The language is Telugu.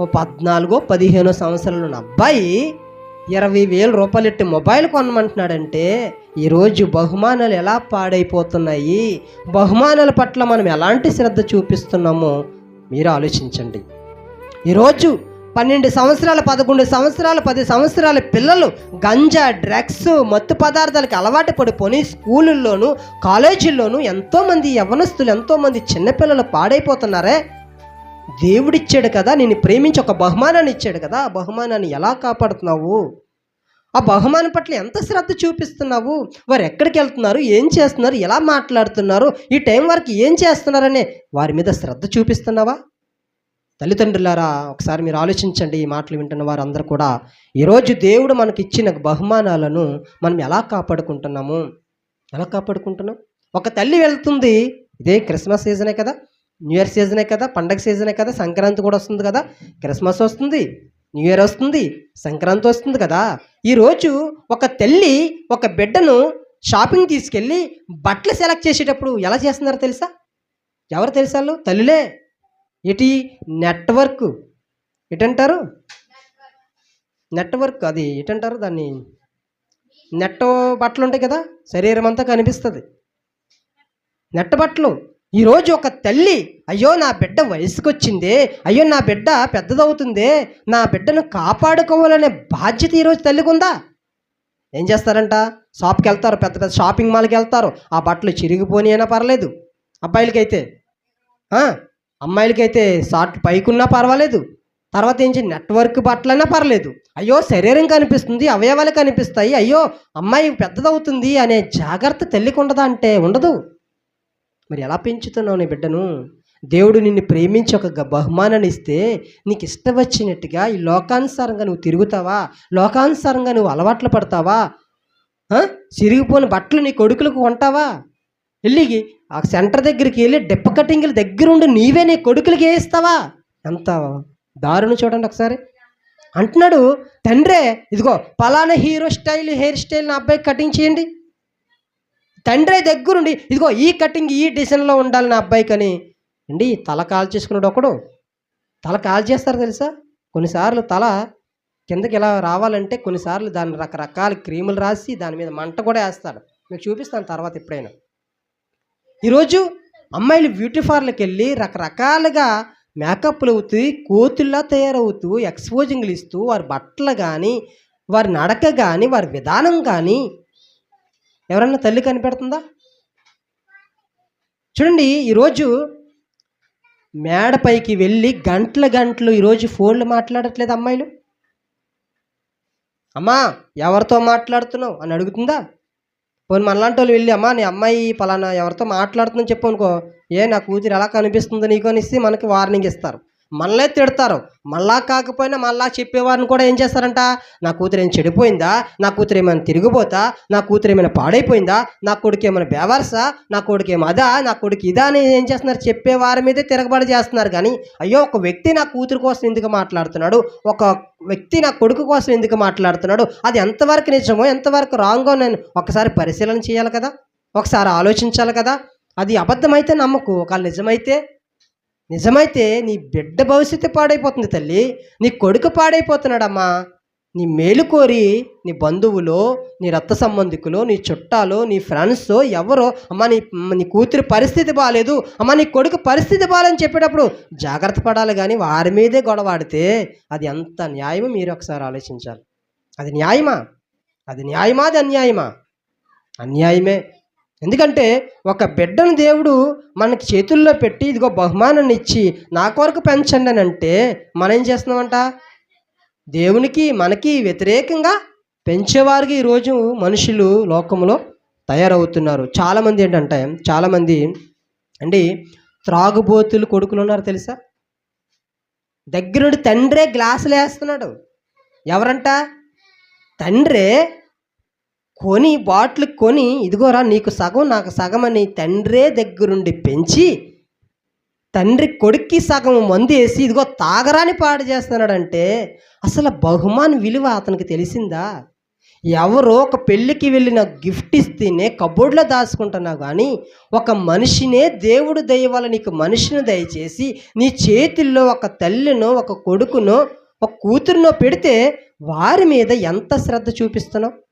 ఓ పద్నాలుగో పదిహేనో సంవత్సరాలు ఉన్న అబ్బాయి ఇరవై వేల రూపాయలు ఎట్టి మొబైల్ కొనమంటున్నాడంటే ఈరోజు బహుమానాలు ఎలా పాడైపోతున్నాయి? బహుమానాల పట్ల మనం ఎలాంటి శ్రద్ధ చూపిస్తున్నామో? మీరు ఆలోచించండి. ఈరోజు పన్నెండు సంవత్సరాల పదకొండు సంవత్సరాల పది సంవత్సరాల పిల్లలు గంజా డ్రగ్స్ మత్తు పదార్థాలకు అలవాటు పడిపోయి స్కూళ్ళల్లోనూ కాలేజీల్లోనూ ఎంతోమంది యవనస్తులు ఎంతోమంది చిన్నపిల్లలు పాడైపోతున్నారే? దేవుడిచ్చాడు కదా నేను ప్రేమించి ఒక బహుమానాన్ని ఇచ్చాడు కదా ఆ బహుమానాన్ని ఎలా కాపాడుతున్నావు? ఆ బహుమానం పట్ల ఎంత శ్రద్ధ చూపిస్తున్నావు? వారు ఎక్కడికి వెళ్తున్నారు? ఏం చేస్తున్నారు? ఎలా మాట్లాడుతున్నారు? ఈ టైం వరకు ఏం చేస్తున్నారనే వారి మీద శ్రద్ధ చూపిస్తున్నావా? తల్లిదండ్రులారా ఒకసారి మీరు ఆలోచించండి ఈ మాటలు వింటున్న వారందరూ కూడా. ఈరోజు దేవుడు మనకి ఇచ్చిన బహుమానాలను మనం ఎలా కాపాడుకుంటున్నాము? ఎలా కాపాడుకుంటున్నాం? ఒక తల్లి వెళ్తుంది. ఇదే క్రిస్మస్ సీజనే కదా. న్యూ ఇయర్ సీజనే కదా పండగ సీజనే కదా సంక్రాంతి కూడా వస్తుంది కదా క్రిస్మస్ వస్తుంది న్యూ ఇయర్ వస్తుంది సంక్రాంతి వస్తుంది కదా. ఈరోజు ఒక తల్లి ఒక బిడ్డను షాపింగ్ తీసుకెళ్ళి బట్టలు సెలెక్ట్ చేసేటప్పుడు ఎలా చేస్తున్నారో తెలుసా? ఎవరు తెలుసా వాళ్ళు? తల్లులే. ఇటీ నెట్వర్క్ ఎటంటారు నెట్వర్క్ అది ఎటంటారు దాన్ని? నెట్ బట్టలు ఉంటాయి కదా శరీరం అంతా కనిపిస్తుంది. నెట్ బట్టలు. ఈరోజు ఒక తల్లి అయ్యో నా బిడ్డ వయసుకొచ్చింది అయ్యో నా బిడ్డ పెద్దదవుతుందే నా బిడ్డను కాపాడుకోవాలనే బాధ్యత ఈరోజు తల్లికి ఉందా? ఏం చేస్తారంట? షాప్కి వెళ్తారు పెద్ద పెద్ద షాపింగ్ మాల్కి వెళ్తారు ఆ బట్టలు చిరిగిపోని అయినా పర్లేదు. అబ్బాయిలకైతే అమ్మాయిలకైతే షార్ట్ పైకున్నా పర్వాలేదు. తర్వాత ఏం నెట్వర్క్ బట్టలైనా పర్లేదు. అయ్యో శరీరం కనిపిస్తుంది అవయవాలు కనిపిస్తాయి అయ్యో అమ్మాయి పెద్దదవుతుంది అనే జాగ్రత్త తల్లికి ఉండదా అంటే ఉండదు. మరి ఎలా పెంచుతున్నావు నీ బిడ్డను? దేవుడు నిన్ను ప్రేమించి ఒక గ- బహుమానాన్ని ఇస్తే నీకు ఇష్టం వచ్చినట్టుగా ఈ లోకానుసారంగా నువ్వు తిరుగుతావా? లోకానుసారంగా నువ్వు అలవాట్లు పడతావా? చిరిగిపోయిన బట్టలు నీ కొడుకులకు కొంటావా? వెళ్ళి ఆ సెంటర్ దగ్గరికి వెళ్ళి డెప్ప కటింగ్ల దగ్గరుండి నీవే నీ కొడుకులకి వేయిస్తావా? ఎంత దారుణం చూడండి ఒకసారి. అంటున్నాడు తండ్రే ఇదిగో పలానా హీరో స్టైల్ హెయిర్ స్టైల్ నా అబ్బాయికి కటింగ్ చేయండి. తండ్రి దగ్గరుండి ఇదిగో ఈ కటింగ్ ఈ డిజైన్లో ఉండాలి నా అబ్బాయికి అని అండి తల కాల్ చేసుకున్నాడు ఒకడు. తల కాల్ చేస్తారు తెలుసా? కొన్నిసార్లు తల కిందకి ఇలా రావాలంటే కొన్నిసార్లు దాని రకరకాల క్రీములు రాసి దాని మీద మంట కూడా వేస్తాడు. మీకు చూపిస్తాను తర్వాత ఎప్పుడైనా ఈరోజు అమ్మాయిలు బ్యూటీ పార్లర్కి వెళ్ళి రకరకాలుగా మేకప్లు అవుతూ కోతుల్లా తయారవుతూ ఎక్స్పోజింగ్లు ఇస్తూ వారి బట్టలు కానీ వారి నడక కానీ వారి విధానం కానీ ఎవరన్నా తల్లి కనిపెడుతుందా? చూడండి ఈరోజు మేడపైకి వెళ్ళి గంటల గంటలు ఈరోజు ఫోన్లు మాట్లాడట్లేదు అమ్మాయిలు. అమ్మా ఎవరితో మాట్లాడుతున్నావు అని అడుగుతుందా? పోనీ మనలాంటి వాళ్ళు వెళ్ళి అమ్మా నీ అమ్మాయి పలానా ఎవరితో మాట్లాడుతుందని చెప్పు అనుకో. ఏ నా కూతురు ఎలా కనిపిస్తుందో నీకు అనేసి మనకి వార్నింగ్ ఇస్తారు. మళ్ళీ తిడతారు. మళ్ళా కాకపోయినా మళ్ళా చెప్పేవారిని కూడా ఏం చేస్తారంట? నా కూతురు ఏమైనా చెడిపోయిందా? నా కూతురు ఏమైనా తిరిగిపోతా? నా కూతురు ఏమైనా పాడైపోయిందా? నా కొడుకు ఏమైనా బేవర్సా? నా కొడుకు ఏమో అదా? నా కొడుకు ఇదా అని ఏం చేస్తున్నారు? చెప్పే వారి మీదే తిరగబడి చేస్తున్నారు. కానీ అయ్యో ఒక వ్యక్తి నా కూతురు కోసం ఎందుకు మాట్లాడుతున్నాడు? ఒక వ్యక్తి నా కొడుకు కోసం ఎందుకు మాట్లాడుతున్నాడు? అది ఎంతవరకు నిజమో ఎంతవరకు రాంగో నేను ఒకసారి పరిశీలన చేయాలి కదా? ఒకసారి ఆలోచించాలి కదా? అది అబద్ధమైతే నమ్మకు. ఒకవేళ నిజమైతే నిజమైతే నీ బిడ్డ భవిష్యత్తు పాడైపోతుంది తల్లి. నీ కొడుకు పాడైపోతున్నాడమ్మా. నీ మేలు కోరి నీ బంధువులు నీ రక్త సంబంధికులు నీ చుట్టాలు నీ ఫ్రెండ్స్ ఎవరో అమ్మ నీ నీ కూతురి పరిస్థితి బాగాలేదు అమ్మ నీ కొడుకు పరిస్థితి బాగాలని చెప్పేటప్పుడు జాగ్రత్త పడాలి కానీ వారి మీదే గొడవాడితే అది ఎంత న్యాయమో మీరు ఒకసారి ఆలోచించాలి. అది న్యాయమా? అది న్యాయమా? అది అన్యాయమా? అన్యాయమే. ఎందుకంటే ఒక బిడ్డను దేవుడు మనకి చేతుల్లో పెట్టి ఇదిగో బహుమానాన్ని ఇచ్చి నా కొరకు పెంచండి అని అంటే మనం ఏం చేస్తున్నామంట? దేవునికి మనకి వ్యతిరేకంగా పెంచేవారికి ఈరోజు మనుషులు లోకంలో తయారవుతున్నారు. చాలామంది ఏంటంటే చాలామంది అండి త్రాగుబోతులు కొడుకులు ఉన్నారు తెలుసా? దగ్గరుండి తండ్రే గ్లాసులు వేస్తున్నాడు ఎవరంట? తండ్రే కొని బాటిల్ కొని ఇదిగోరా నీకు సగం నాకు సగం అని తండ్రే దగ్గరుండి పెంచి తండ్రి కొడుక్కి సగం మందు వేసి ఇదిగో తాగరాని పాడు చేస్తున్నాడంటే అసలు బహుమాన్ విలువ అతనికి తెలిసిందా? ఎవరో ఒక పెళ్ళికి వెళ్ళిన గిఫ్ట్ ఇస్తేనే కబోర్డ్లో దాచుకుంటున్నావు కానీ ఒక మనిషినే దేవుడు దయ నీకు మనిషిని దయచేసి నీ చేతుల్లో ఒక తల్లినో ఒక కొడుకునో ఒక కూతురునో పెడితే వారి మీద ఎంత శ్రద్ధ చూపిస్తున్నావు?